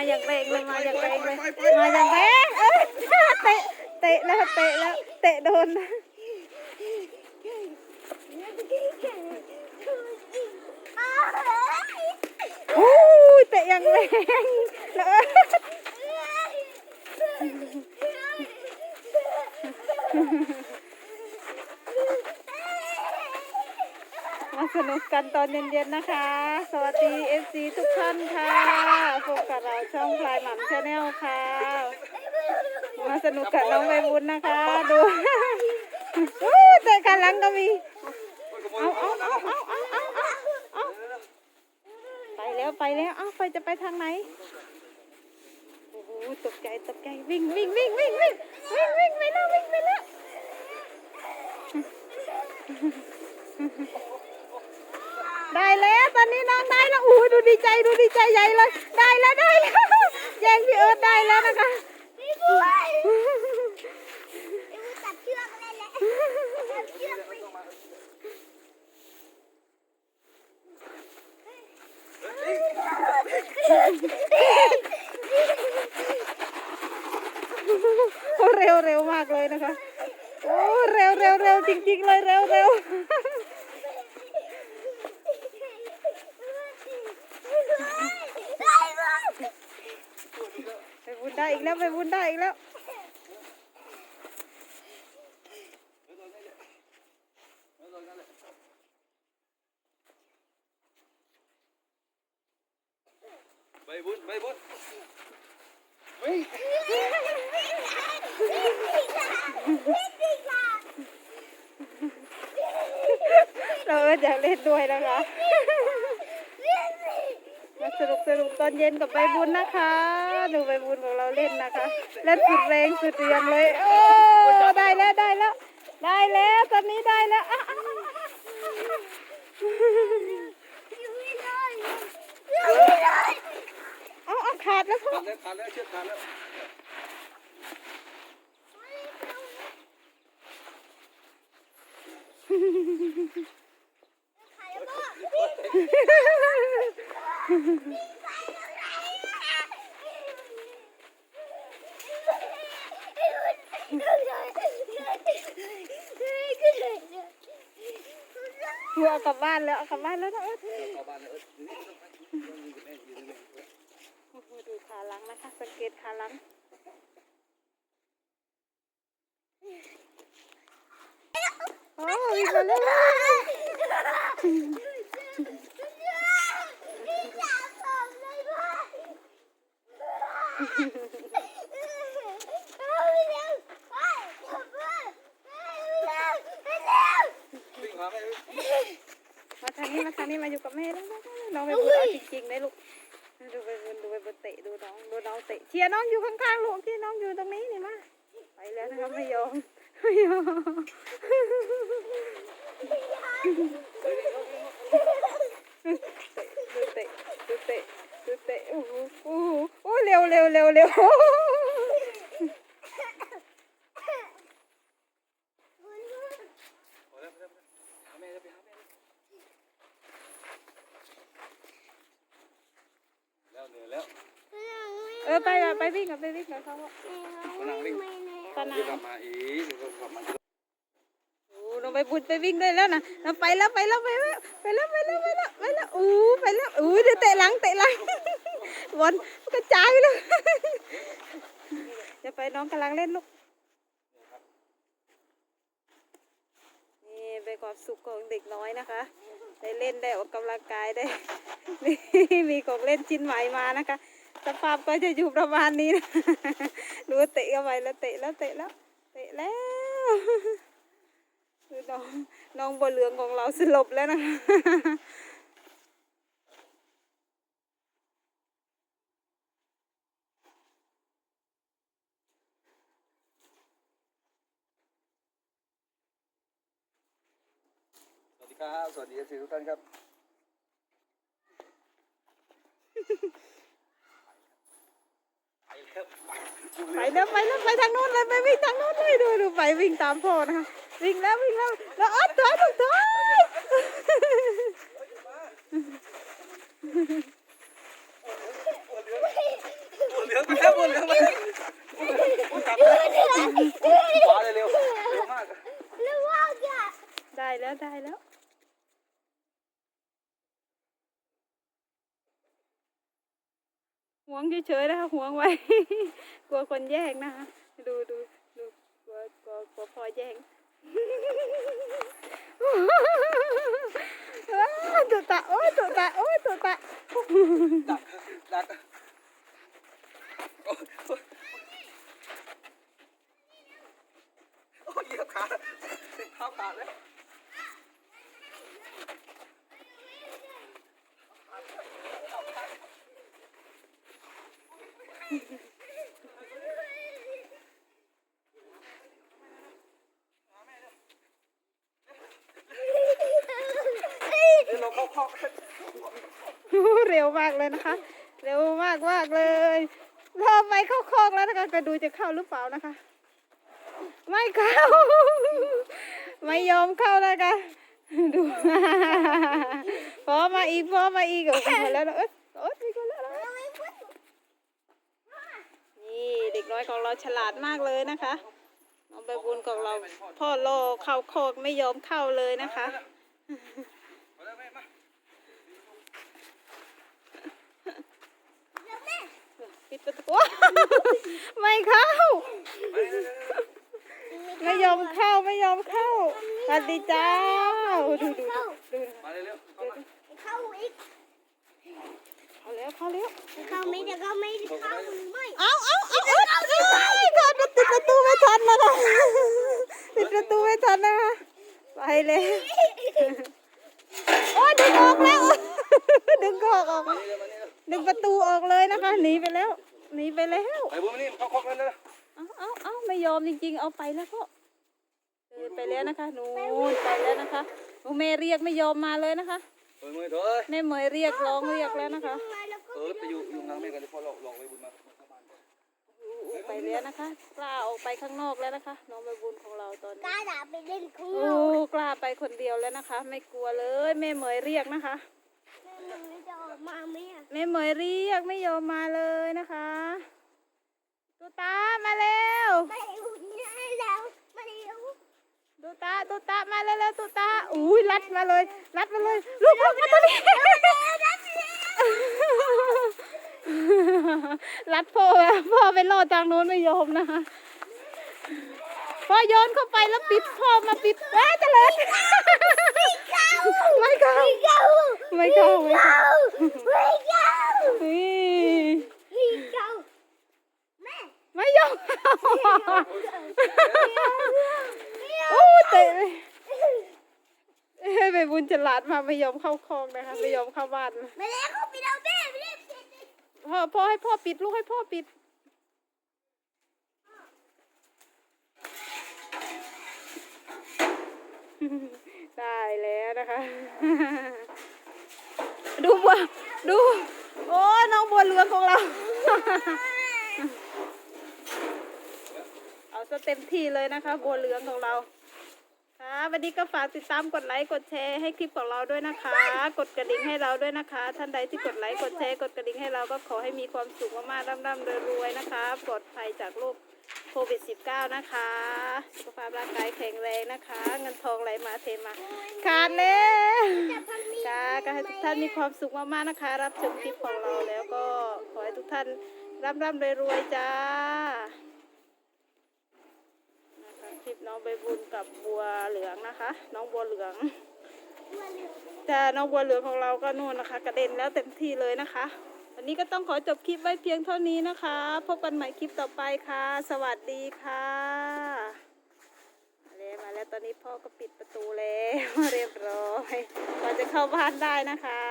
อย่างแรงเลยมาอย่างแรงเลยมาอย่างแรงเอ้ยเตะเตะแล้วเตะแล้วเตะโดนโอ้ยเตะอย่างแรงแล้วเอ้ย มาสนุกกันตอนเย็นๆนะคะ สวัสดีเอฟซีทุกท่านค่ะพบกับเราช่องพลายหม่ำชาแนลค่ะ มาสนุกกับน้องใบบุญนะคะ ดูแต่กันลังก็มีเอาเอาเอาเอาเอาเอาเอาไปแล้วไปแล้วเอาไปจะไปทางไหนโอ้โหตกใจตกใจวิ่งวิ่งวิ่งวิ่งวิ่งวิ่งวิ่งไปแล้ววิ่งไปแล้ว Mm-hmm. ได้แล้วตอนนี้น้องได้แล้วโอ้โหดูดีใจดูดีใจใหญ่เลย ได้แล้วได้แล้วแย่งพี่เอิร์ธได้แล้วนะคะพี่บุ้ยพี่บุ้ยจับเชือกเลยแหละจับเชือกไปโอ้เร็วเร็วมากเลยนะคะ โอ้เร็วเร็วเร็วจริงๆเลยเร็วเร็ว ไปบุญได้อีกแล้วไปบุญได้อีกแล้วใบบุญใบบุญวิ่งเราก็อยากเล่นด้วยนะคะมา สนุกสนุกตอนเย็นกับใบบุญนะคะดูใบบุญของเราเล่นนะคะเล่นสุดแรงสุดเรียงเลยโอ้ได้แล้วได้แล้ว ได้แล้วตอนนี้ได้แล้วอะอะอะเอาเอาขาดแล้วพ่อขาดแล้วขาดแล้วเชือกขาดแล้ว หัวเอกลับบ้านแล้วเอากลับบ้านแล้วนะเอิ้นเข้าบ้านแล้วเออนี่ต้องอยู่กับแม่อยู่กับแม่โอ้โหดูขาหลังนะคะสังเกตขาหลังโอ้วิ่งมาแล้ว วิ่งหาแม่ มาทาง นี้มาทางนี้มาอยู่กับแม่แล้วน้องไปบุญเอาจริงๆเลยลูกดูไปบุญดูไปบุญเตะดูน้องดูน้องเตะเชียร์น้องอยู่ข้างๆลูกที่น้องอยู่ตรงนี้นี่มาไปแล้วนะคะไม่ยอมไม่ยอมดูเตะดูเตะดูเตะโอ้โหโอ้โหโอ้เร็วเร็วเร็วเร็ว พอแล้วพอแล้วหาแม่แล้วไปหาแม่แล้วเหนื่อยแล้ว เออไปอะไปวิ่งกับไปวิ่ง กับเขาอะมานั่งวิ่งตอนไหนเดี๋ยวกลับมาอีกเดี๋ยวกลับมาโอ้เราไปบุญไปวิ่งได้แล้วนะเราไปแล้วไปแล้วไปแล้วไปแล้วไปแล้วไปแล้วไปแล้วอู้ไปแล้วอู้เดี๋ยวเตะหลังเตะหลังบอลกระจายไปเลยจะไปน้องกำลังเล่นลูกนี่เป็นความสุขของเด็กน้อยนะคะ ได้เล่นได้ออกกำลังกายได้มีมีของเล่นชิ้นใหม่มานะคะ สภาพก็จะอยู่ประมาณนี้นะดูเตะเข้าไปแล้วเตะแล้วเตะแล้ว เตะแล้วคือน้องน้องบัวเหลืองของเราสลบแล้วนะคะสวัสดีครับ สวัสดีทุกท่านครับ ไปแล้วไปแล้วไปทางโน้นเลยไปวิ่งทางโน้นเลยดูดูไปวิ่งตามพ่อนะคะวิ่งแล้ววิ่งแล้วแล้วอ๊อดถอยถอยถอยองไปแล้วบัวเหลืองไปอุ้ยจับเลยขวาเลยเร็วเร็วมาก แล้วว่าจะ ได้แล้วได้แล้ว ห่วง เฉยๆนะคะห่วงไว้ กลัวคนแย่งนะคะดูดูดูกลัวกลัวกลัวพอแย่งอ้าวตุตะโอ้ตุตะโอ้ตุตะดักดักโอ้ยโอ้ยเหยียบขาเท้าขาดแล้ว เร็วมากเลยนะคะ เร็วมากมากเลยรอไปเข้าคอกแล้วนะคะก็ดูจะเข้าหรือเปล่านะคะ ไม่เข้า ไม่ยอมเข้านะคะดูพอมาอีกพอมาอีกโอ้โหมาแล้วนะเอ้ยโอ๊ยมีคนแล้วนะนี่เด็กน้ อยของเราฉลาดมากเลยนะคะน้องใบบุญของเราพ่อโลเข้าคอกไม่ยอมเข้าเลยนะคะมาแล้วแม่มาปิดประตูว้าวไม่เข้ามาเร็วไม่ยอมเข้าไม่ยอมเข้าสวัสดีจ้า ดูดูดูดูๆมาเร็วๆเข้ามาเข้าอีก เข้าแล้วเข้าแล้วเข้าไม่จะเข้าไม่เข้าหรือไม่เอาเอาเอาเอาเอาเอาติดประตูไม่ทันนะคะติดประตูไม่ทันนะคะไปเลยโอ้ยดึงออกแล้วดึงกอกออกมานี่เร็วมานี่เร็วดึงประตูออกเลยนะคะหนีไปแล้วหนีไปแล้วไปบัวมานี่เข้าคอกแล้วเร็วเอาเอาเอาไม่ยอมจริงๆ เอาไปแล้วก็เดินไปแล้วนะคะหนูนไปแล้วนะคะหนูเมย์เรียกไม่ยอมมาเลยนะคะ เฮ้ยมือเถอะแม่เหมยเรียกร้องเรียกแล้วนะคะเออไปอยู่อยู่ทางแม่กันเดี๋ยวพ่อหลอกหลอกไปบุญมาเข้าบ้านอู้ไปแล้วนะคะ กล้าออกไปข้างนอกแล้วนะคะ น้องใบบุญของเราตอนกนี้ล้าด่าไปเล่นข้างนโอ้อกกล้าไปคนเดียวแล้วนะคะ ไม่กลัวเลยแม่เหมยเรียกนะคะแม่มึงจะออกมาไหมอะแม่เหมยเรียกไม่ยอมมาเลยนะคะตูตามาแล้ว ไม่อุ่นให้แล้วไม่เอา ตูตาตูตามาแล้วแล้วตูตาอุ้ย รัดมาเลย รัดมาเลย ลูกลูกมาตัวนี้ รัดพ่อพ่อไปรอทางโน้นไม่ยอมนะคะพ่อโยนเข้าไปแล้วปิดพ่อมาปิดเอ้ยเจริญไม่เข้าไม่เข้าไม่เข้าไม่เข้าไม่เข้านี่ไม่เข้าแม่ไม่ยอมเข้าโอ้เตะเลยเฮ้ยใบบุญฉลาดมากไม่ยอมเข้าคลองนะคะไม่ยอมเข้าบ้านไม่ได้เข้าไปเอาแม่ไม่ได้พ่อพ่อให้พ่อปิดลูกให้พ่อปิด ได้แล้วนะคะ ดูบัวดู โอ้น้องบัวเหลืองของเรา เอาซะเต็มที่เลยนะคะ บัวเหลืองของเราค่ะ วันนี้ก็ฝากติดตามกดไลค์กดแชร์ให้คลิปของเราด้วยนะคะ กดกระดิ่งให้เราด้วยนะคะ ท่านใดที่กดไลค์กดแชร์กดกระดิ่งให้เราก็ขอให้มีความสุขมากๆร่ำๆรวยๆนะคะปลอดภัยจากโรคโควิด -19 นะคะ สุขภาพร่างกายแข็งแรงนะคะ เงินทองไหลมาเทมาขาดแล้วค่ะก็ให้ทุกท่านมีความสุขมากๆนะคะ รับชมคลิปของเราแล้วก็ขอให้ทุกท่านร่ำๆรวยๆจ้า นะคะคลิปน้องใบบุญกับบัวเหลืองนะคะ น้องบัวเหลืองแต่น้องบัวเหลืองของเราก็นู่นนะคะ กระเด็นแล้วเต็มที่เลยนะคะ วันนี้ก็ต้องขอจบคลิปไว้เพียงเท่านี้นะคะ พบกันใหม่คลิปต่อไปค่ะ สวัสดีค่ะมาแล้วมาแล้วตอนนี้พ่อก็ปิดประตูแล้วเรียบร้อยเราจะเข้าบ้านได้นะคะ